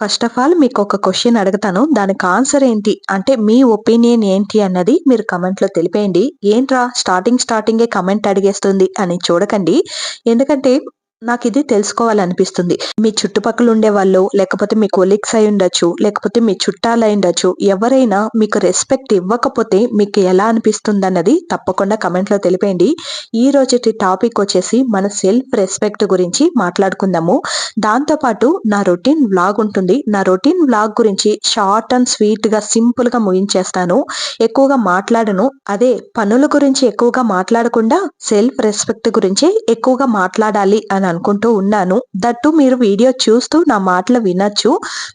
First of all మీకు ఒక question అడుగుతాను. దానికి ఆన్సర్ ఏంటి? అంటే మీ ఒపీనియన్ ఏంటి అన్నది మీరు కమెంట్లో తెలిపేయండి. ఏంట్రా? స్టార్టింగ్ స్టార్టింగే కమెంట్ అడిగేస్తుంది అని చూడకండి. ఎందుకంటే నాకు ఇది తెలుసుకోవాలనిపిస్తుంది. మీ చుట్టుపక్కల ఉండే వాళ్ళు లేకపోతే మీ కొలీగ్స్ అయి ఉండొచ్చు లేకపోతే మీ చుట్టాలు అయి ఉండొచ్చు ఎవరైనా మీకు రెస్పెక్ట్ ఇవ్వకపోతే మీకు ఎలా అనిపిస్తుంది అన్నది తప్పకుండా కమెంట్లో తెలిపేయండి. ఈ రోజుటి టాపిక్ వచ్చేసి మన సెల్ఫ్ రెస్పెక్ట్ గురించి మాట్లాడుకుందాము. దాంతోపాటు నా రొటీన్ వ్లాగ్ ఉంటుంది. నా రొటీన్ వ్లాగ్ గురించి షార్ట్ అండ్ స్వీట్గా సింపుల్గా ముగించేస్తాను. ఎక్కువగా మాట్లాడను. అదే పనుల గురించి ఎక్కువగా మాట్లాడకుండా సెల్ఫ్ రెస్పెక్ట్ గురించి ఎక్కువగా మాట్లాడాలి అని అనుకుంటూ ఉన్నాను. దట్టు మీరు వీడియో చూస్తూ నా మాటలు వినొచ్చు.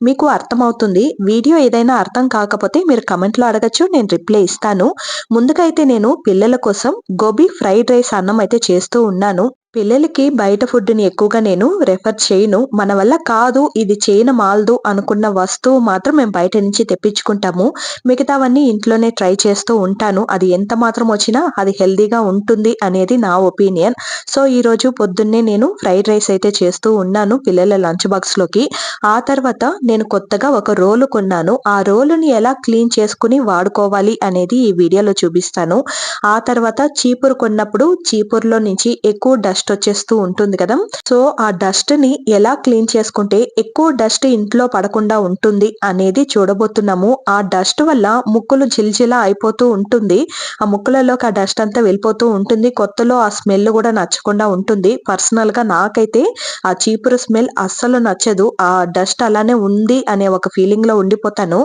మీకు అర్థమవుతుంది. వీడియో ఏదైనా అర్థం కాకపోతే మీరు కమెంట్లో అడగచ్చు నేను రిప్లై ఇస్తాను. ముందుగా అయితే నేను పిల్లల కోసం గోబీ ఫ్రైడ్ రైస్ అన్నం అయితే చేస్తూ ఉన్నాను. పిల్లలకి బయట ఫుడ్ని ఎక్కువగా నేను రెఫర్ చేయను. మన వల్ల కాదు ఇది చేయను మాలదు అనుకున్న వస్తువు మాత్రం మేము బయట నుంచి తెప్పించుకుంటాము. మిగతావన్నీ ఇంట్లోనే ట్రై చేస్తూ ఉంటాను. అది ఎంత మాత్రం వచ్చినా అది హెల్దీగా ఉంటుంది అనేది నా ఒపీనియన్. సో ఈరోజు పొద్దున్నే నేను ఫ్రైడ్ రైస్ అయితే చేస్తూ ఉన్నాను పిల్లల లంచ్ బాక్స్లోకి. ఆ తర్వాత నేను కొత్తగా ఒక రోలు కొన్నాను. ఆ రోలుని ఎలా క్లీన్ చేసుకుని వాడుకోవాలి అనేది ఈ వీడియోలో చూపిస్తాను. ఆ తర్వాత చీపురు కొన్నప్పుడు చీపురులో నుంచి ఎక్కువ డస్ట్ డస్ట్ వచ్చేస్తూ ఉంటుంది కదా. సో ఆ డస్ట్ని ఎలా క్లీన్ చేసుకుంటే ఎక్కువ డస్ట్ ఇంట్లో పడకుండా ఉంటుంది అనేది చూడబోతున్నాము. ఆ డస్ట్ వల్ల ముక్కులు జిల్జిలా అయిపోతూ ఉంటుంది. ఆ ముక్కులలోకి ఆ డస్ట్ అంతా వెళ్ళిపోతూ ఉంటుంది. కొత్తలో ఆ స్మెల్ కూడా నచ్చకుండా ఉంటుంది. పర్సనల్గా నాకైతే ఆ చీపురు స్మెల్ అస్సలు నచ్చదు. ఆ డస్ట్ అలానే ఉంది అనే ఒక ఫీలింగ్లో ఉండిపోతాను.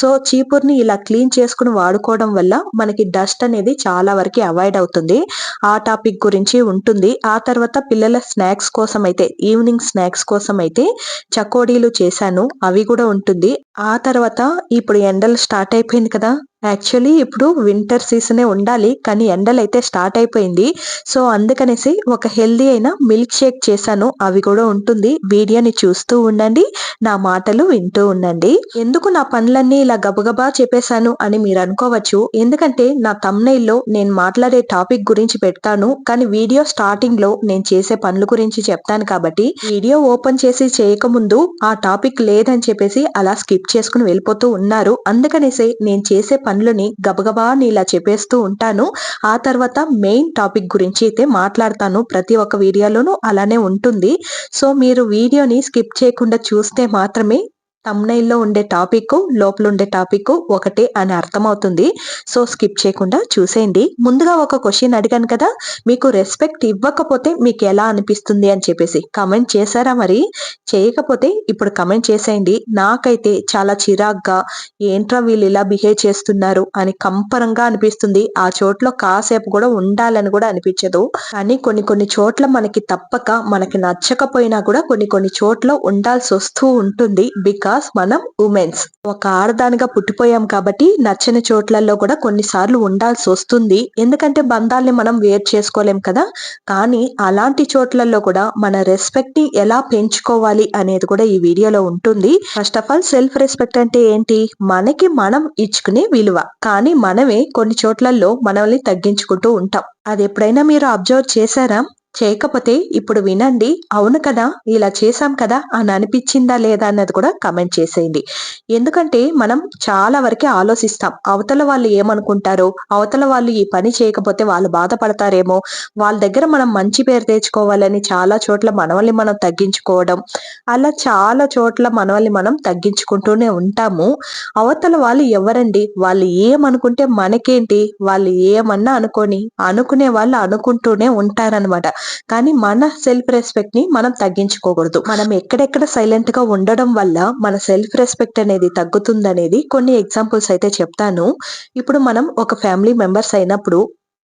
సో చీపుర్ని ఇలా క్లీన్ చేసుకుని వాడుకోవడం వల్ల మనకి డస్ట్ అనేది చాలా వరకు అవాయిడ్ అవుతుంది. ఆ టాపిక్ గురించి ఉంటుంది. ఆ తర్వాత పిల్లల స్నాక్స్ కోసం అయితే ఈవినింగ్ స్నాక్స్ కోసం అయితే చకోడీలు చేశాను. అవి కూడా ఉంటుంది. ఆ తర్వాత ఇప్పుడు ఎండలు స్టార్ట్ అయిపోయింది కదా. యాక్చువల్లీ ఇప్పుడు వింటర్ సీజనే ఉండాలి కానీ ఎండలు అయితే స్టార్ట్ అయిపోయింది. సో అందుకనేసి ఒక హెల్దీ అయిన మిల్క్ షేక్ చేశాను. అవి కూడా ఉంటుంది. వీడియోని చూస్తూ ఉండండి. నా మాటలు వింటూ ఉండండి. ఎందుకు నా పనులన్నీ ఇలా గబగబా చెప్పేశాను అని మీరు అనుకోవచ్చు. ఎందుకంటే నా తమ్నైల్లో నేను మాట్లాడే టాపిక్ గురించి పెడతాను. కానీ వీడియో స్టార్టింగ్లో నేను చేసే పనుల గురించి చెప్తాను కాబట్టి వీడియో ఓపెన్ చేసి చేయకముందు ఆ టాపిక్ లేదని చెప్పేసి అలా స్కిప్ చేసుకుని వెళ్ళిపోతూ ఉన్నారు. అందుకనేసి నేను చేసే పనులని గబగబా ఇలా చెప్పేస్తూ ఉంటాను. ఆ తర్వాత మెయిన్ టాపిక్ గురించి అయితే మాట్లాడతాను. ప్రతి ఒక్క వీడియోలోనూ అలానే ఉంటుంది. సో మీరు వీడియోని స్కిప్ చేయకుండా చూస్తే మాత్రమే తమ్నైల్లో ఉండే టాపిక్ లోపల ఉండే టాపిక్ ఒకటే అని అర్థమవుతుంది. సో స్కిప్ చేయకుండా చూసేయండి. ముందుగా ఒక క్వశ్చన్ అడిగాను కదా మీకు రెస్పెక్ట్ ఇవ్వకపోతే మీకు ఎలా అనిపిస్తుంది అని చెప్పేసి కమెంట్ చేశారా మరి? చేయకపోతే ఇప్పుడు కమెంట్ చేసేయండి. నాకైతే చాలా చిరాగ్గా ఏంట్రా వీళ్ళు ఇలా బిహేవ్ చేస్తున్నారు అని కంపరంగా అనిపిస్తుంది. ఆ చోట్ల కాసేపు కూడా ఉండాలని కూడా అనిపించదు. కానీ కొన్ని కొన్ని చోట్ల మనకి తప్పక మనకి నచ్చకపోయినా కూడా కొన్ని కొన్ని చోట్ల ఉండాల్సి వస్తూ ఉంటుంది. బికాస్ మనం ఉమెన్స్. ఒక ఆడదానిగా పుట్టిపోయాం కాబట్టి నచ్చని చోట్లలో కూడా కొన్నిసార్లు ఉండాల్సి వస్తుంది. ఎందుకంటే బంధాల్ని మనం వేరు చేసుకోలేం కదా. కానీ అలాంటి చోట్లలో కూడా మన రెస్పెక్ట్ని ఎలా పెంచుకోవాలి అనేది కూడా ఈ వీడియోలో ఉంటుంది. First of all self respect అంటే ఏంటి? మనకి మనం ఇచ్చుకునే విలువ. కానీ మనమే కొన్ని చోట్లలో మనల్ని తగ్గించుకుంటూ ఉంటాం. అది ఎప్పుడైనా మీరు అబ్జర్వ్ చేశారా? చేయకపోతే ఇప్పుడు వినండి అవును కదా ఇలా చేశాం కదా అని అనిపించిందా లేదా అన్నది కూడా కమెంట్ చేసేయండి. ఎందుకంటే మనం చాలా వరకే ఆలోచిస్తాం అవతల వాళ్ళు ఏమనుకుంటారో అవతల వాళ్ళు ఈ పని చేయకపోతే వాళ్ళు బాధపడతారేమో వాళ్ళ దగ్గర మనం మంచి పేరు తెచ్చుకోవాలని చాలా చోట్ల మనల్ని మనం తగ్గించుకోవడం అలా చాలా చోట్ల మనల్ని మనం తగ్గించుకుంటూనే ఉంటాము. అవతల వాళ్ళు ఎవరండి? వాళ్ళు ఏమనుకుంటే మనకేంటి? వాళ్ళు ఏమన్నా అనుకొని అనుకునే వాళ్ళు అనుకుంటూనే ఉంటారనమాట కానీ మన సెల్ఫ్ రెస్పెక్ట్ని మనం తగ్గించుకోకూడదు. మనం ఎక్కడెక్కడ సైలెంట్గా ఉండడం వల్ల మన సెల్ఫ్ రెస్పెక్ట్ అనేది తగ్గుతుందనేది కొన్ని ఎగ్జాంపుల్స్ అయితే చెప్తాను. ఇప్పుడు మనం ఒక ఫ్యామిలీ మెంబర్స్ అయినప్పుడు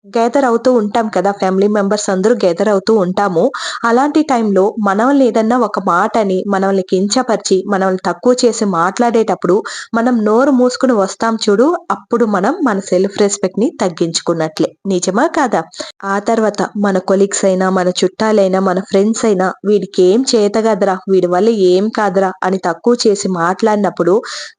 గ్యాదర్ అవుతూ ఉంటాం కదా ఫ్యామిలీ మెంబర్స్ అందరూ గ్యాదర్ అవుతూ ఉంటాము. అలాంటి టైంలో మనల్ని ఏదన్నా ఒక మాటని మనల్ని కించపరిచి మనల్ని తక్కువ చేసి మాట్లాడేటప్పుడు మనం నోరు మూసుకుని వస్తాం చూడు అప్పుడు మనం మన సెల్ఫ్ రెస్పెక్ట్ని తగ్గించుకున్నట్లే. నిజమా కాదా? ఆ తర్వాత మన కొలీగ్స్ అయినా మన చుట్టాలైనా మన ఫ్రెండ్స్ అయినా వీడికి ఏం చేత కదరా వీడి వల్ల ఏం కాదురా అని తక్కువ చేసి మాట్లాడినప్పుడు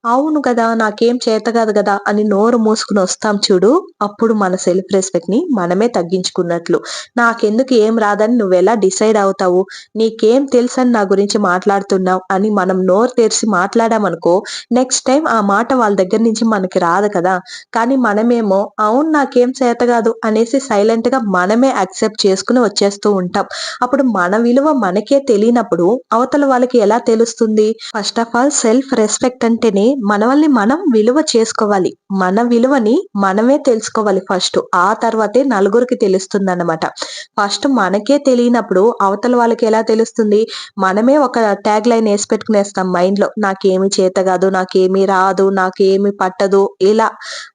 అవును కదా నాకేం చేత కాదు కదా అని నోరు మూసుకుని వస్తాం చూడు అప్పుడు మన సెల్ఫ్ రెస్పెక్ట్ని మనమే తగ్గించుకున్నట్లు. నాకెందుకు ఏం రాదని నువ్వు ఎలా డిసైడ్ అవుతావు? నీకేం తెలుసని నా గురించి మాట్లాడుతున్నావు అని మనం నోరు తెరిచి మాట్లాడామనుకో నెక్స్ట్ టైం ఆ మాట వాళ్ళ దగ్గర నుంచి మనకి రాదు కదా. కానీ మనమేమో అవును నాకేం చేత కాదు అనేసి సైలెంట్గా మనమే యాక్సెప్ట్ చేసుకుని వచ్చేస్తూ ఉంటాం. అప్పుడు మన విలువ మనకే తెలియనప్పుడు అవతల వాళ్ళకి ఎలా తెలుస్తుంది? First of all self respect అంటేనే మనల్ని మనం విలువ చేసుకోవాలి. మన విలువని మనమే తెలుసుకోవాలి ఫస్ట్ ఆ తర్వాత నలుగురికి తెలుస్తుంది అన్నమాట ఫస్ట్ మనకే తెలియనప్పుడు అవతల వాళ్ళకి ఎలా తెలుస్తుంది? మనమే ఒక ట్యాగ్ లైన్ వేసి పెట్టుకునేస్తాం మైండ్లో నాకేమి చేత కాదు నాకేమి రాదు నాకేమి పట్టదు ఇలా.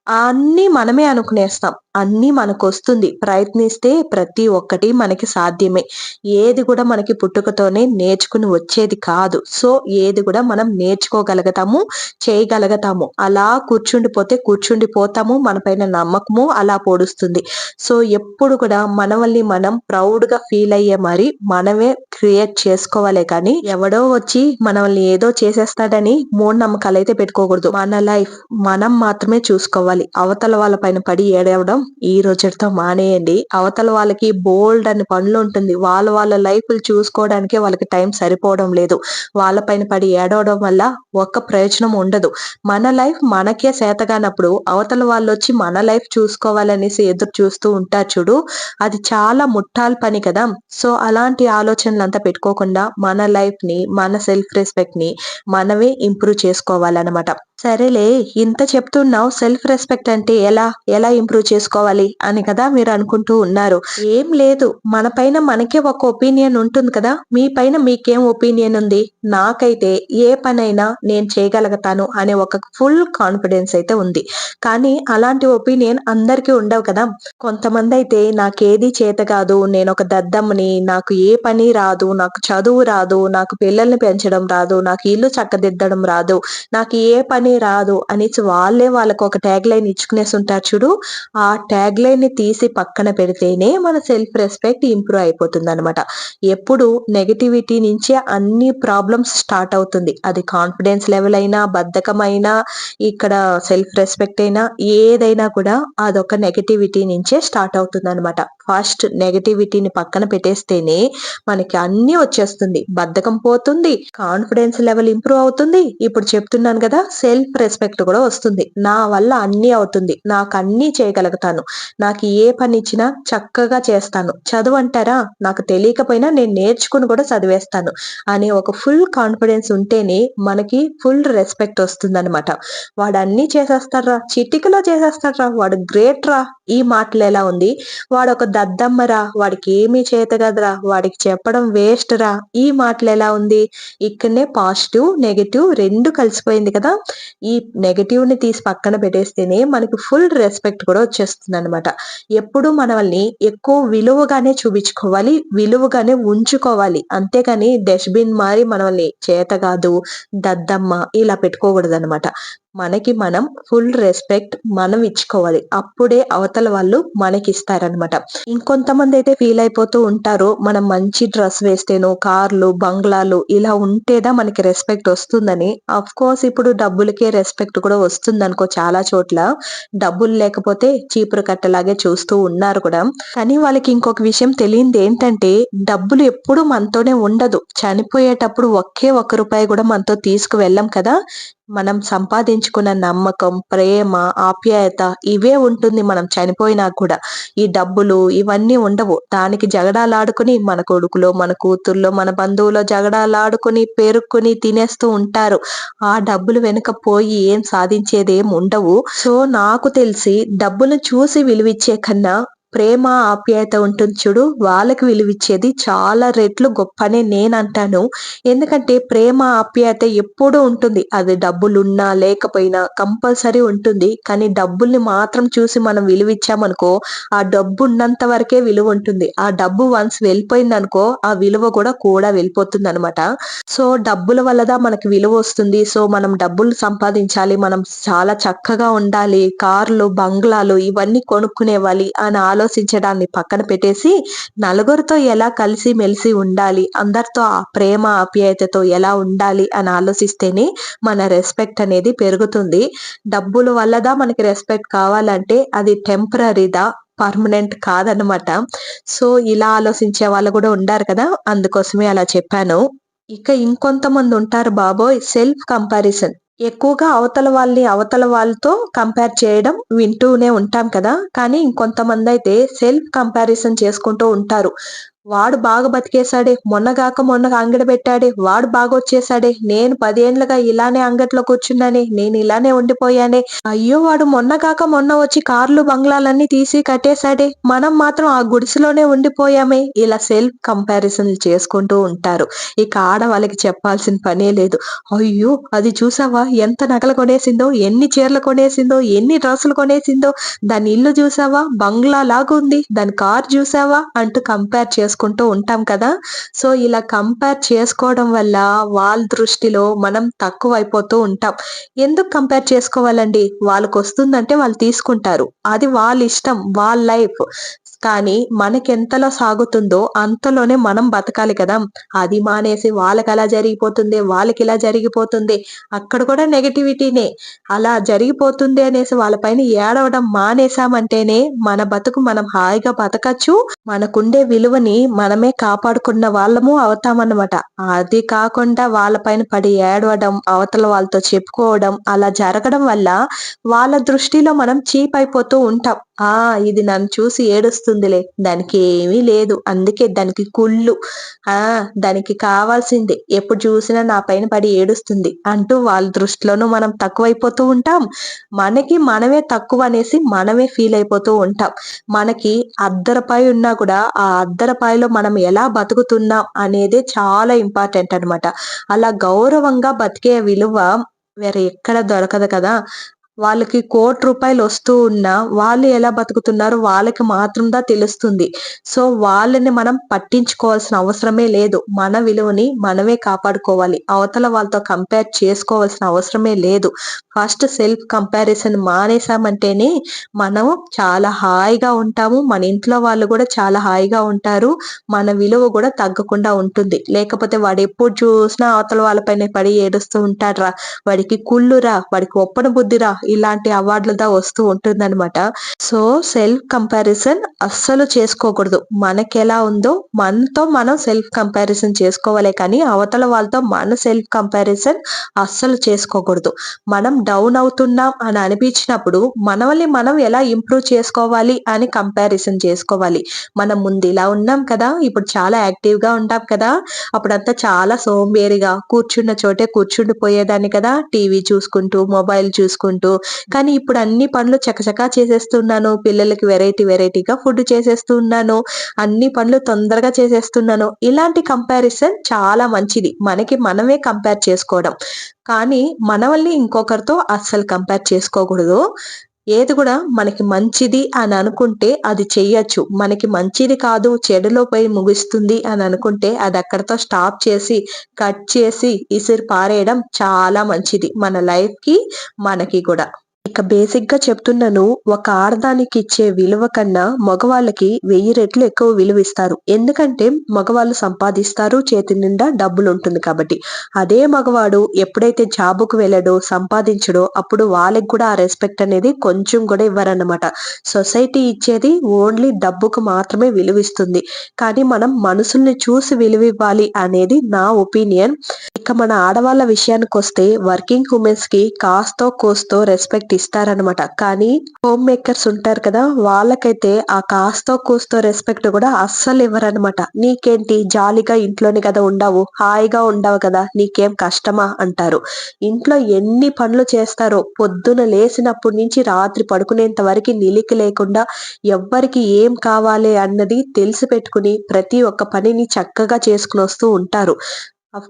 అన్నీ మనమే అనుకునేస్తాం. అన్నీ మనకు వస్తుంది ప్రయత్నిస్తే ప్రతి ఒక్కటి మనకి సాధ్యమే. ఏది కూడా మనకి పుట్టుకతోనే నేర్చుకుని వచ్చేది కాదు. సో ఏది కూడా మనం నేర్చుకోగలుగుతాము చేయగలుగుతాము. అలా కూర్చుండిపోతే కూర్చుండిపోతాము మన పైన నమ్మకము అలా పొడుస్తుంది. సో ఎప్పుడు కూడా మనల్ని మనం ప్రౌడ్గా ఫీల్ అయ్యే మరి మనమే క్రియేట్ చేసుకోవాలి కానీ ఎవడో వచ్చి మనల్ని ఏదో చేసేస్తాడని మూఢనమ్మకాలు అయితే పెట్టుకోకూడదు. మన లైఫ్ మనం మాత్రమే చూసుకోవాలి. అవతల వాళ్ళ పైన పడి ఏడవడం ఈ రోజుతో మానేయండి. అవతల వాళ్ళకి బోల్డ్ అని పనులు ఉంటుంది. వాళ్ళ వాళ్ళ లైఫ్ చూసుకోవడానికే వాళ్ళకి టైం సరిపోవడం లేదు. వాళ్ళ పైన పడి ఏడవడం వల్ల ఒక్క ప్రయోజనం ఉండదు. మన లైఫ్ మనకే సేతగానప్పుడు అవతల వాళ్ళు వచ్చి మన లైఫ్ చూసుకోవాలనేసి ఎదురు చూస్తూ ఉంటారు చూడు. అది చాలా ముట్టాల పని కదా. సో అలాంటి ఆలోచనలు అంతా పెట్టుకోకుండా మన లైఫ్ని మన సెల్ఫ్ రెస్పెక్ట్ని మనమే ఇంప్రూవ్ చేసుకోవాలన్నమాట. సరేలే ఇంత చెప్తున్నావు. సెల్ఫ్ రెస్పెక్ట్ అంటే ఎలా ఎలా ఇంప్రూవ్ చేసుకోవాలి అని కదా మీరు అనుకుంటూ ఉన్నారు. ఏం లేదు మన పైన మనకే ఒక ఒపీనియన్ ఉంటుంది కదా. మీ పైన మీకేం ఒపీనియన్ ఉంది? నాకైతే ఏ పనైనా నేను చేయగలుగుతాను అనే ఒక ఫుల్ కాన్ఫిడెన్స్ అయితే ఉంది. కానీ అలాంటి ఒపీనియన్ అందరికీ ఉండవు కదా. కొంతమంది అయితే నాకేది చేత కాదు నేను ఒక దద్దమ్మని నాకు ఏ పని రాదు నాకు చదువు రాదు నాకు పిల్లల్ని పెంచడం రాదు నాకు ఇల్లు చక్కదిద్దడం రాదు నాకు ఏ పని రాదు అనేసి వాళ్ళే వాళ్ళకు ఒక ట్యాగ్ లైన్ ఇచ్చుకునేసి ఉంటారు చూడు. ఆ ట్యాగ్ లైన్ని తీసి పక్కన పెడితేనే మన సెల్ఫ్ రెస్పెక్ట్ ఇంప్రూవ్ అయిపోతుంది అనమాట ఎప్పుడు నెగటివిటీ నుంచే అన్ని ప్రాబ్లమ్స్ స్టార్ట్ అవుతుంది. అది కాన్ఫిడెన్స్ లెవెల్ అయినా బద్ధకమైనా ఇక్కడ సెల్ఫ్ రెస్పెక్ట్ అయినా ఏదైనా కూడా అదొక నెగటివిటీ నుంచే స్టార్ట్ అవుతుంది అనమాట పాస్ట్ నెగటివిటీని పక్కన పెట్టేస్తేనే మనకి అన్ని వచ్చేస్తుంది. బద్ధకం పోతుంది కాన్ఫిడెన్స్ లెవెల్ ఇంప్రూవ్ అవుతుంది. ఇప్పుడు చెప్తున్నాను కదా సెల్ఫ్ రెస్పెక్ట్ కూడా వస్తుంది. నా వల్ల అన్ని అవుతుంది. నాకు అన్ని చేయగలుగుతాను. నాకు ఏ పని ఇచ్చినా చక్కగా చేస్తాను. చదువు అంటారా? నాకు తెలియకపోయినా నేను నేర్చుకుని కూడా చదివేస్తాను అనే ఒక ఫుల్ కాన్ఫిడెన్స్ ఉంటేనే మనకి ఫుల్ రెస్పెక్ట్ వస్తుంది అనమాట వాడు అన్ని చేసేస్తారా చిటికలో చేసేస్తారా వాడు గ్రేట్ రా. ఈ మాటలు ఎలా ఉంది? వాడు ఒక దద్దమ్మరా వాడికి ఏమీ చేత కదరా వాడికి చెప్పడం వేస్ట్ రా ఈ మాటలు ఎలా ఉంది? ఇక్కడనే పాజిటివ్ నెగటివ్ రెండు కలిసిపోయింది కదా? ఈ నెగటివ్ని తీసి పక్కన పెట్టేస్తేనే మనకి ఫుల్ రెస్పెక్ట్ కూడా వచ్చేస్తుంది అనమాట ఎప్పుడు మనల్ని ఎక్కువ విలువగానే చూపించుకోవాలి విలువగానే ఉంచుకోవాలి. అంతేకాని డస్ట్బిన్ మారి మనల్ని చేత కాదు దద్దమ్మ ఇలా పెట్టుకోకూడదు అనమాట మనకి మనం ఫుల్ రెస్పెక్ట్ మనం ఇచ్చుకోవాలి. అప్పుడే అవతల వాళ్ళు మనకిస్తారనమాట ఇంకొంతమంది అయితే ఫీల్ అయిపోతూ ఉంటారు మనం మంచి డ్రెస్ వేస్తేనో కార్లు బంగ్లాలు ఇలా ఉంటేదా మనకి రెస్పెక్ట్ వస్తుందని. అఫ్ కోర్స్ ఇప్పుడు డబ్బులకే రెస్పెక్ట్ కూడా వస్తుంది అనుకో చాలా చోట్ల. డబ్బులు లేకపోతే చీపురు కట్టలాగే చూస్తూ ఉన్నారు కూడా. కానీ వాళ్ళకి ఇంకొక విషయం తెలియంది ఏంటంటే డబ్బులు ఎప్పుడు మనతోనే ఉండదు. చనిపోయేటప్పుడు ఒకే ఒక్క రూపాయి కూడా మనతో తీసుకు వెళ్ళం కదా. మనం సంపాదించుకున్న నమ్మకం ప్రేమ ఆప్యాయత ఇవే ఉంటుంది మనం చనిపోయినా కూడా. ఈ డబ్బులు ఇవన్నీ ఉండవు. దానికి జగడాలాడుకుని మన కొడుకులో మన కూతుర్లో మన బంధువులో జగడాలాడుకుని పేరుకుని తినేస్తూ ఉంటారు. ఆ డబ్బులు వెనుక పోయి ఏం సాధించేది ఏం ఉండవు. సో నాకు తెలిసి డబ్బులు చూసి విలువిచ్చే కన్నా ప్రేమ ఆప్యాయత ఉంటుంది చూడు. వాళ్ళకి విలువిచ్చేది చాలా రెట్లు గొప్పనే నేను అంటాను ఎందుకంటే ప్రేమ ఆప్యాయత ఎప్పుడూ ఉంటుంది. అది డబ్బులున్నా లేకపోయినా కంపల్సరీ ఉంటుంది. కానీ డబ్బుల్ని మాత్రం చూసి మనం విలువిచ్చామనుకో ఆ డబ్బు ఉన్నంత వరకే విలువ ఉంటుంది. ఆ డబ్బు వన్స్ వెళ్ళిపోయిందనుకో ఆ విలువ కూడా కూడా వెళ్ళిపోతుంది అనమాట సో డబ్బుల వల్లదా మనకి విలువ వస్తుంది? సో మనం డబ్బులు సంపాదించాలి. మనం చాలా చక్కగా ఉండాలి. కార్లు బంగ్లాలు ఇవన్నీ కొనుక్కునేవాలి అని ఆలోచించడాన్ని పక్కన పెట్టేసి నలుగురితో ఎలా కలిసి మెలిసి ఉండాలి అందరితో ఆ ప్రేమ ఆప్యాయతతో ఎలా ఉండాలి అని ఆలోచిస్తేనే మన రెస్పెక్ట్ అనేది పెరుగుతుంది. డబ్బుల వల్లదా మనకి రెస్పెక్ట్ కావాలంటే అది టెంపరీదా పర్మనెంట్ కాదనమాట సో ఇలా ఆలోచించే వాళ్ళు కూడా ఉండారు కదా అందుకోసమే అలా చెప్పాను. ఇక ఇంకొంతమంది ఉంటారు బాబోయ్ సెల్ఫ్ కంపారిజన్ ఎక్కువగా అవతల వాళ్ళని అవతల వాళ్ళతో కంపేర్ చేయడం వింటూనే ఉంటాం కదా. కానీ ఇంకొంతమంది అయితే సెల్ఫ్ కంపారిజన్ చేసుకుంటూ ఉంటారు. వాడు బాగా బతికేశాడే మొన్నగాక మొన్న అంగడి పెట్టాడే వాడు బాగా వచ్చేసాడే నేను పదేండ్లుగా ఇలానే అంగట్లో కూర్చున్నానే నేను ఇలానే ఉండిపోయానే. అయ్యో వాడు మొన్నగాక మొన్న వచ్చి కార్లు బంగ్లాలన్నీ తీసి కట్టేశాడే. మనం మాత్రం ఆ గుడిసెలోనే ఉండిపోయామే. ఇలా సెల్ఫ్ కంపారిజన్ చేసుకుంటూ ఉంటారు. ఇక ఆడవాళ్ళకి చెప్పాల్సిన పనే లేదు. అయ్యో అది చూసావా? ఎంత నగలు కొనేసిందో ఎన్ని చీరలు కొనేసిందో ఎన్ని డ్రెస్సులు కొనేసిందో. దాని ఇల్లు చూసావా? బంగ్లా లాగుంది. దాని కార్ చూసావా? అంటూ కంపేర్ చేసుకుంటూ ఉంటాం కదా. సో ఇలా కంపేర్ చేసుకోవడం వల్ల వాళ్ళ దృష్టిలో మనం తక్కువ అయిపోతూ ఉంటాం. ఎందుకు కంపేర్ చేసుకోవాలండి? వాళ్ళకి వస్తుందంటే వాళ్ళు తీసుకుంటారు. అది వాళ్ళ ఇష్టం వాళ్ళ లైఫ్ కానీ మనకెంతలో సాగుతుందో అంతలోనే మనం బతకాలి కదా. అది మానేసి వాళ్ళకి అలా జరిగిపోతుంది వాళ్ళకి ఇలా జరిగిపోతుంది. అక్కడ కూడా నెగటివిటీనే. అలా జరిగిపోతుంది అనేసి వాళ్ళపైన ఏడవడం మానేసామంటేనే మన బతుకు మనం హాయిగా బతకచ్చు. మనకుండే విలువని మనమే కాపాడుకున్న వాళ్ళము అవుతామన్నమాట. అది కాకుండా వాళ్ళపైన పడి ఏడవడం అవతల వాళ్ళతో చెప్పుకోవడం అలా జరగడం వల్ల వాళ్ళ దృష్టిలో మనం చీప్ అయిపోతూ ఉంటాం. ఆ ఇది నన్ను చూసి ఏడుస్తుందిలే. దానికి ఏమీ లేదు. అందుకే దానికి కుళ్ళు. ఆ దానికి కావాల్సిందే. ఎప్పుడు చూసినా నా పైన పడి ఏడుస్తుంది. అంటూ వాళ్ళ దృష్టిలోనూ మనం తక్కువైపోతూ ఉంటాం. మనకి మనమే తక్కువ అనేసి మనమే ఫీల్ అయిపోతూ ఉంటాం. మనకి అద్దరపై ఉన్నా కూడా ఆ అద్దరపాయలో మనం ఎలా బతుకుతున్నాం అనేది చాలా ఇంపార్టెంట్ అనమాట అలా గౌరవంగా బతికే విలువ వేరే ఎక్కడ దొరకదు కదా. వాళ్ళకి కోటి రూపాయలు వస్తూ ఉన్నా వాళ్ళు ఎలా బతుకుతున్నారు వాళ్ళకి మాత్రంగా తెలుస్తుంది. సో వాళ్ళని మనం పట్టించుకోవాల్సిన అవసరమే లేదు. మన విలువని మనమే కాపాడుకోవాలి. అవతల వాళ్ళతో కంపేర్ చేసుకోవాల్సిన అవసరమే లేదు. ఫస్ట్ సెల్ఫ్ కంపారిజన్ మానేసామంటేనే మనం చాలా హాయిగా ఉంటాము. మన ఇంట్లో వాళ్ళు కూడా చాలా హాయిగా ఉంటారు. మన విలువ కూడా తగ్గకుండా ఉంటుంది. లేకపోతే వాడు ఎప్పుడు చూసినా అవతల వాళ్ళపైన పడి ఏడుస్తూ ఉంటాడ్రా వాడికి కుళ్ళురా వాడికి ఒప్పన బుద్ధిరా ఇలాంటి అవార్డులతో వస్తూ ఉంటుందన్నమాట. సో సెల్ఫ్ కంపారిజన్ అస్సలు చేసుకోకూడదు. మనకి ఎలా ఉందో మనతో మనం సెల్ఫ్ కంపారిజన్ చేసుకోవాలి కానీ అవతల వాళ్ళతో మన సెల్ఫ్ కంపారిజన్ అస్సలు చేసుకోకూడదు. మనం డౌన్ అవుతున్నాం అని అనిపించినప్పుడు మనల్ని మనం ఎలా ఇంప్రూవ్ చేసుకోవాలి అని కంపారిజన్ చేసుకోవాలి. మనం ముందు ఇలా ఉన్నాం కదా ఇప్పుడు చాలా యాక్టివ్గా ఉంటాం కదా అప్పుడంతా చాలా సోంబేరిగా కూర్చున్న చోటే కూర్చుండిపోయేదాన్ని కదా టీవీ చూసుకుంటూ మొబైల్ చూసుకుంటూ కానీ ఇప్పుడు అన్ని పనులు చకచకా చేసేస్తున్నాను. పిల్లలకి వెరైటీ వెరైటీగా ఫుడ్ చేసేస్తున్నాను. అన్ని పనులు తొందరగా చేసేస్తున్నాను. ఇలాంటి కంపారిజన్ చాలా మంచిది. మనకి మనమే కంపేర్ చేసుకోవడం. కానీ మనవల్ని ఇంకొకరితో అస్సలు కంపేర్ చేసుకోకూడదు. ఏది కూడా మనకి మంచిది అని అనుకుంటే అది చెయ్యొచ్చు. మనకి మంచిది కాదు చెడులో పోయి ముగిస్తుంది అని అనుకుంటే అది అక్కడతో స్టాప్ చేసి కట్ చేసి ఇసిరి పారేయడం చాలా మంచిది మన లైఫ్కి మనకి కూడా. ఇక బేసిక్గా చెప్తున్నాను ఒక ఆడదానికి ఇచ్చే విలువ కన్నా మగవాళ్ళకి వెయ్యి రెట్లు ఎక్కువ విలువ ఇస్తారు ఎందుకంటే మగవాళ్ళు సంపాదిస్తారు చేతి నిండా డబ్బులు ఉంటుంది కాబట్టి. అదే మగవాడు ఎప్పుడైతే జాబుకు వెళ్ళడో సంపాదించడో అప్పుడు వాళ్ళకి కూడా ఆ రెస్పెక్ట్ అనేది కొంచెం కూడా ఇవ్వరన్నమాట. సొసైటీ ఇచ్చేది ఓన్లీ డబ్బుకు మాత్రమే విలువిస్తుంది. కానీ మనం మనసుల్ని చూసి విలువ ఇవ్వాలి అనేది నా ఒపీనియన్. ఇక మన ఆడవాళ్ళ విషయానికి వస్తే వర్కింగ్ ఉమెన్స్కి కాస్తో కోస్తో రెస్పెక్ట్ ఇస్తారనమాట కానీ హోమ్ మేకర్స్ ఉంటారు కదా వాళ్ళకైతే ఆ కాస్తో కూస్తో రెస్పెక్ట్ కూడా అస్సలు ఇవ్వరనమాట నీకేంటి? జాలిగా ఇంట్లోనే కదా ఉండవు. హాయిగా ఉండవు కదా. నీకేం కష్టమా? అంటారు. ఇంట్లో ఎన్ని పనులు చేస్తారో పొద్దున లేచినప్పటి నుంచి రాత్రి పడుకునేంత వరకు నిలికి లేకుండా ఎవ్వరికి ఏం కావాలి అన్నది తెలిసి పెట్టుకుని ప్రతి ఒక్క పనిని చక్కగా చేసుకుని వస్తూ ఉంటారు.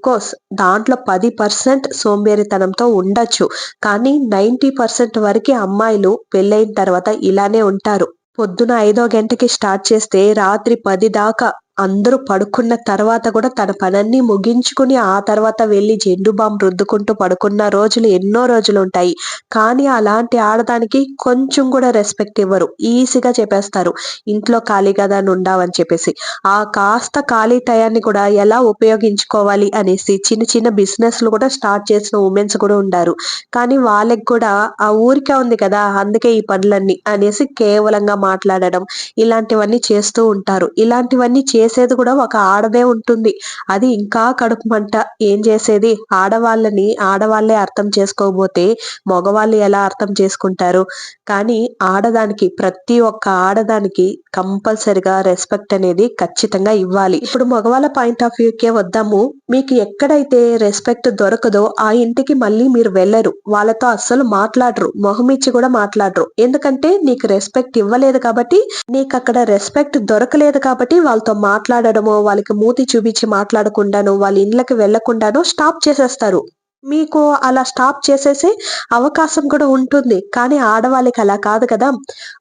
కోర్స్ దాంట్లో పది పర్సెంట్ సోంబేరితనంతో ఉండొచ్చు. కానీ నైంటీ పర్సెంట్ వరకు అమ్మాయిలు పెళ్ళైన తర్వాత ఇలానే ఉంటారు. పొద్దున ఐదో గంటకి స్టార్ట్ చేస్తే రాత్రి పది దాకా అందరూ పడుకున్న తర్వాత కూడా తన పనన్నీ ముగించుకుని ఆ తర్వాత వెళ్ళి జెండు బాం రుద్దుకుంటూ పడుకున్న రోజులు ఎన్నో రోజులు ఉంటాయి. కానీ అలాంటి ఆడదానికి కొంచెం కూడా రెస్పెక్ట్ ఇవ్వరు. ఈజీగా చెప్పేస్తారు. ఇంట్లో ఖాళీ కదా అని ఉండవని చెప్పేసి. ఆ కాస్త ఖాళీ టయాన్ని కూడా ఎలా ఉపయోగించుకోవాలి అనేసి చిన్న చిన్న బిజినెస్లు కూడా స్టార్ట్ చేసిన ఉమెన్స్ కూడా ఉండారు. కానీ వాళ్ళకి కూడా ఆ ఊరికే ఉంది కదా అందుకే ఈ పనులన్నీ అనేసి కేవలంగా మాట్లాడడం ఇలాంటివన్నీ చేస్తూ ఉంటారు. ఇలాంటివన్నీ చేసేది కూడా ఒక ఆడదే ఉంటుంది. అది ఇంకా కడుపు మంట. ఏం చేసేది? ఆడవాళ్ళని ఆడవాళ్ళే అర్థం చేసుకోకపోతే మగవాళ్ళు ఎలా అర్థం చేసుకుంటారు? కానీ ఆడదానికి ప్రతి ఒక్క ఆడదానికి కంపల్సరిగా రెస్పెక్ట్ అనేది ఖచ్చితంగా ఇవ్వాలి. ఇప్పుడు మగవాళ్ళ పాయింట్ ఆఫ్ వ్యూకే వద్దాము. మీకు ఎక్కడైతే రెస్పెక్ట్ దొరకదో ఆ ఇంటికి మళ్ళీ మీరు వెళ్ళరు. వాళ్ళతో అస్సలు మాట్లాడరు. మొహమిచ్చి కూడా మాట్లాడరు. ఎందుకంటే నీకు రెస్పెక్ట్ ఇవ్వలేదు కాబట్టి నీకు అక్కడ రెస్పెక్ట్ దొరకలేదు కాబట్టి వాళ్ళతో మాట్లాడడమో వాళ్ళకి మూతి చూపించి మాట్లాడకుండానో వాళ్ళ ఇండ్లకి వెళ్ళకుండానో స్టాప్ చేసేస్తారు. మీకు అలా స్టాప్ చేసేసే అవకాశం కూడా ఉంటుంది. కానీ ఆడవాళ్ళకి అలా కాదు కదా.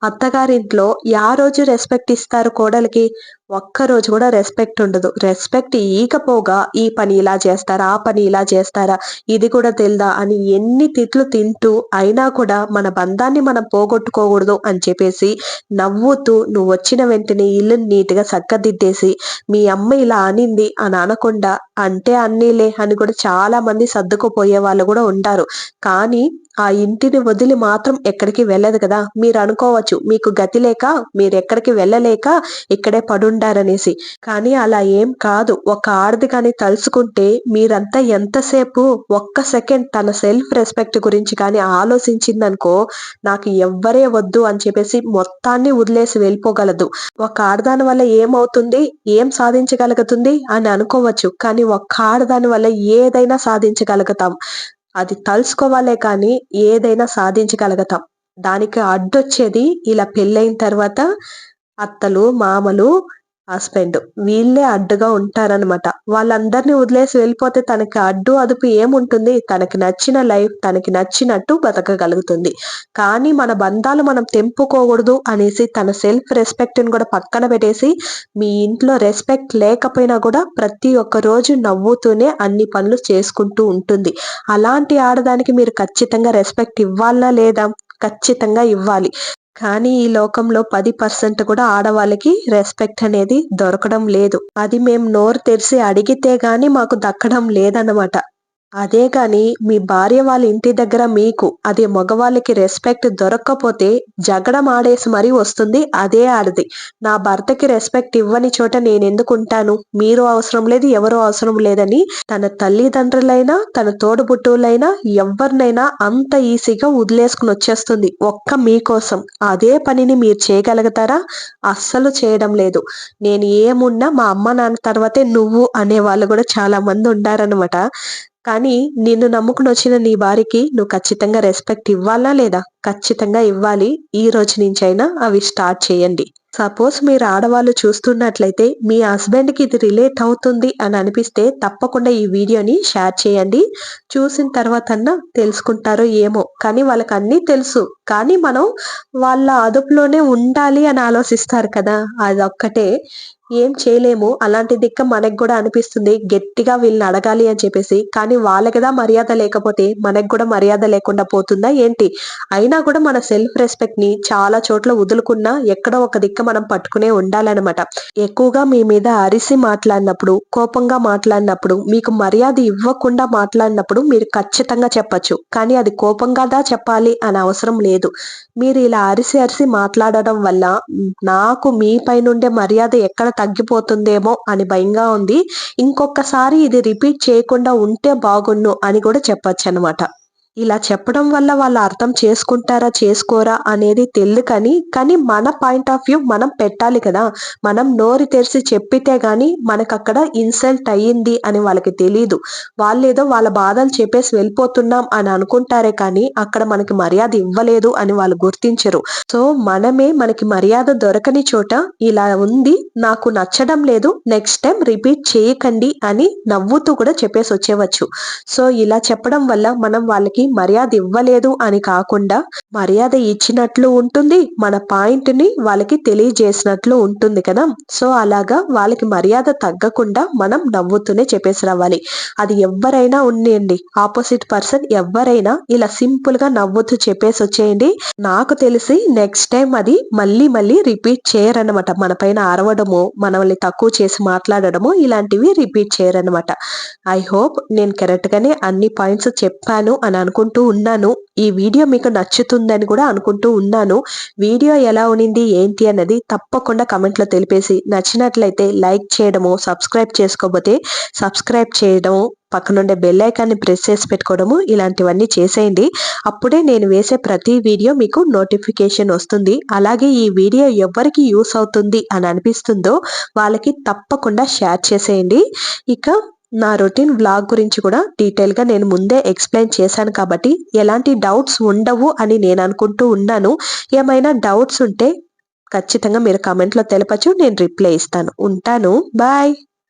అత్తగారింట్లో యా రోజు రెస్పెక్ట్ ఇస్తారు కోడలికి? ఒక్క రోజు కూడా రెస్పెక్ట్ ఉండదు. రెస్పెక్ట్ ఈకపోగా ఈ పని ఇలా చేస్తారా ఆ పని ఇలా చేస్తారా ఇది కూడా తెలుదా అని ఎన్ని తిట్లు తింటూ అయినా కూడా మన బంధాన్ని మనం పోగొట్టుకోకూడదు అని చెప్పేసి నవ్వుతూ నువ్వు వచ్చిన వెంటనే ఇల్లు నీట్గా చక్కదిద్దేసి మీ అమ్మ ఇలా అనింది అని అనకుండా అంటే అన్నీలే అని కూడా చాలా మంది సర్దుకుపోయే వాళ్ళు కూడా ఉంటారు. కానీ ఆ ఇంటిని వదిలి మాత్రం ఎక్కడికి వెళ్ళదు కదా? మీరు అనుకోవచ్చు మీకు గతి లేక మీరు ఎక్కడికి వెళ్ళలేక ఇక్కడే పడుండారనేసి. కానీ అలా ఏం కాదు. ఒక ఆడది కానీ తలుసుకుంటే మీరంతా ఎంతసేపు ఒక్క సెకండ్ తన సెల్ఫ్ రెస్పెక్ట్ గురించి కానీ ఆలోచించిందనుకో నాకు ఎవ్వరే వద్దు అని చెప్పేసి మొత్తాన్ని వదిలేసి వెళ్ళిపోగలదు. ఒక ఆడదాని వల్ల ఏమవుతుంది? ఏం సాధించగలుగుతుంది? అని అనుకోవచ్చు. కానీ ఒక్క ఆడదాని వల్ల ఏదైనా సాధించగలుగుతాం. అది తలుసుకోవాలే కానీ ఏదైనా సాధించగలుగుతాం దానికి అడ్డొచ్చేది ఇలా పెళ్ళైన తర్వాత అత్తలు మామలు హస్బెండ్. వీళ్ళే అడ్డుగా ఉంటారనమాట వాళ్ళందరినీ వదిలేసి వెళ్ళిపోతే తనకి అడ్డు అదుపు ఏముంటుంది? తనకి నచ్చిన లైఫ్ తనకి నచ్చినట్టు బతకగలుగుతుంది. కానీ మన బంధాలు మనం తెంపుకోకూడదు అనేసి తన సెల్ఫ్ రెస్పెక్ట్ని కూడా పక్కన పెట్టేసి మీ ఇంట్లో రెస్పెక్ట్ లేకపోయినా కూడా ప్రతి ఒక్క రోజు నవ్వుతూనే అన్ని పనులు చేసుకుంటూ ఉంటుంది. అలాంటి ఆడదానికి మీరు ఖచ్చితంగా రెస్పెక్ట్ ఇవ్వాలా లేదా? ఖచ్చితంగా ఇవ్వాలి. కానీ ఈ లోకంలో పది పర్సెంట్ కూడా ఆడవాళ్ళకి రెస్పెక్ట్ అనేది దొరకడం లేదు. అది మేము నోరు తెరిచి అడిగితే గాని మాకు దక్కడం లేదన్నమాట. అదే కానీ మీ భార్య వాళ్ళ ఇంటి దగ్గర మీకు అదే మగవాళ్ళకి రెస్పెక్ట్ దొరక్కపోతే జగడం ఆడేసి మరీ వస్తుంది అదే ఆడది. నా భర్తకి రెస్పెక్ట్ ఇవ్వని చోట నేను ఎందుకు ఉంటాను? మీరు అవసరం లేదు ఎవరు అవసరం లేదని తన తల్లిదండ్రులైనా తన తోడుబుట్టువులైనా ఎవరినైనా అంత ఈజీగా వదిలేసుకుని వచ్చేస్తుంది ఒక్క మీకోసం అదే పనిని మీరు చేయగలుగుతారా? అస్సలు చేయడం లేదు. నేను ఏమున్నా మా అమ్మ నాన్న తర్వాతే నువ్వు అనే వాళ్ళు కూడా చాలా మంది ఉండారనమాట కానీ నిన్ను నమ్ముకుని వచ్చిన నీ భార్యకి నువ్వు ఖచ్చితంగా రెస్పెక్ట్ ఇవ్వాలా లేదా? ఖచ్చితంగా ఇవ్వాలి. ఈ రోజు నుంచైనా అవి స్టార్ట్ చేయండి. సపోజ్ మీరు ఆడవాళ్ళు చూస్తున్నట్లయితే మీ హస్బెండ్కి ఇది రిలేట్ అవుతుంది అని అనిపిస్తే తప్పకుండా ఈ వీడియోని షేర్ చేయండి. చూసిన తర్వాత తెలుసుకుంటారో ఏమో. కానీ వాళ్ళకి అన్నీ తెలుసు. కానీ మనం వాళ్ళ అదుపులోనే ఉండాలి అని ఆలోచిస్తారు కదా. అది ఒక్కటే ఏం చేయలేము. అలాంటి దిక్క మనకు కూడా అనిపిస్తుంది. గట్టిగా వీళ్ళని అడగాలి అని చెప్పేసి. కానీ వాళ్ళకిదా మర్యాద లేకపోతే మనకు కూడా మర్యాద లేకుండా పోతుందా ఏంటి? అయినా కూడా మన సెల్ఫ్ రెస్పెక్ట్ని చాలా చోట్ల వదులుకున్నా ఎక్కడో ఒక దిక్క మనం పట్టుకునే ఉండాలన్నమాట. ఎక్కువగా మీ మీద అరిసి మాట్లాడినప్పుడు కోపంగా మాట్లాడినప్పుడు మీకు మర్యాద ఇవ్వకుండా మాట్లాడినప్పుడు మీరు ఖచ్చితంగా చెప్పచ్చు. కానీ అది కోపంగాదా చెప్పాలి అని అవసరం లేదు. మీరు ఇలా అరిసి అరిసి మాట్లాడడం వల్ల నాకు మీ పైనుండే మర్యాద ఎక్కడ తగ్గిపోతుందేమో అని భయంగా ఉంది. ఇంకొకసారి ఇది రిపీట్ చేయకుండా ఉంటే బాగుండు అని కూడా చెప్పొచ్చు అనమాట ఇలా చెప్పడం వల్ల వాళ్ళు అర్థం చేసుకుంటారా చేసుకోరా అనేది తెలియదు కానీ కానీ మన పాయింట్ ఆఫ్ వ్యూ మనం పెట్టాలి కదా. మనం నోరు తెరిచి చెప్పితే కానీ మనకు అక్కడ ఇన్సల్ట్ అయ్యింది అని వాళ్ళకి తెలియదు వాళ్ళు ఏదో వాళ్ళ బాధలు చెప్పేసి వెళ్ళిపోతున్నాం అని అనుకుంటారే కానీ అక్కడ మనకి మర్యాద ఇవ్వలేదు అని వాళ్ళు గుర్తించరు. సో మనమే మనకి మర్యాద దొరకని చోట ఇలా ఉంది నాకు నచ్చడం లేదు నెక్స్ట్ టైం రిపీట్ చేయకండి అని నవ్వుతూ కూడా చెప్పేసి వచ్చేవచ్చు సో ఇలా చెప్పడం వల్ల మనం వాళ్ళకి మర్యాద ఇవ్వలేదు అని కాకుండా మర్యాద ఇచ్చినట్లు ఉంటుంది. మన పాయింట్ని వాళ్ళకి తెలియజేసినట్లు ఉంటుంది కదా. సో అలాగా వాళ్ళకి మర్యాద తగ్గకుండా మనం నవ్వుతూనే చెప్పేసి రావాలి. అది ఎవరైనా ఉండండి. ఆపోజిట్ పర్సన్ ఎవరైనా ఇలా సింపుల్గా నవ్వుతూ చెప్పేసి వచ్చేయండి. నాకు తెలిసి నెక్స్ట్ టైం అది మళ్ళీ మళ్ళీ రిపీట్ చేయరనమాట మన పైన అరవడము మనల్ని తక్కువ చేసి మాట్లాడడము ఇలాంటివి రిపీట్ చేయరనమాట ఐ హోప్ నేను కరెక్ట్ గానే అన్ని పాయింట్స్ చెప్పాను అని అనుకుంటూ ఉన్నాను. ఈ వీడియో మీకు నచ్చుతుందని కూడా అనుకుంటూ ఉన్నాను. వీడియో ఎలా ఉనింది ఏంటి అన్నది తప్పకుండా కమెంట్లో తెలిపేసి నచ్చినట్లయితే లైక్ చేయడము సబ్స్క్రైబ్ చేసుకోకపోతే సబ్స్క్రైబ్ చేయడము పక్కనుండే బెల్ ఐకాన్ని ప్రెస్ చేసి పెట్టుకోవడము ఇలాంటివన్నీ చేసేయండి. అప్పుడే నేను వేసే ప్రతి వీడియో మీకు నోటిఫికేషన్ వస్తుంది. అలాగే ఈ వీడియో ఎవరికి యూస్ అవుతుంది అని అనిపిస్తుందో వాళ్ళకి తప్పకుండా షేర్ చేసేయండి. ఇక నా రొటీన్ వ్లాగ్ గురించి కూడా డీటెయిల్గా నేను ముందే ఎక్స్ప్లెయిన్ చేశాను కాబట్టి ఎలాంటి డౌట్స్ ఉండవు అని నేను అనుకుంటూ ఉన్నాను. ఏమైనా డౌట్స్ ఉంటే ఖచ్చితంగా మీరు కమెంట్లో తెలపచ్చు నేను రిప్లై ఇస్తాను. ఉంటాను. బాయ్!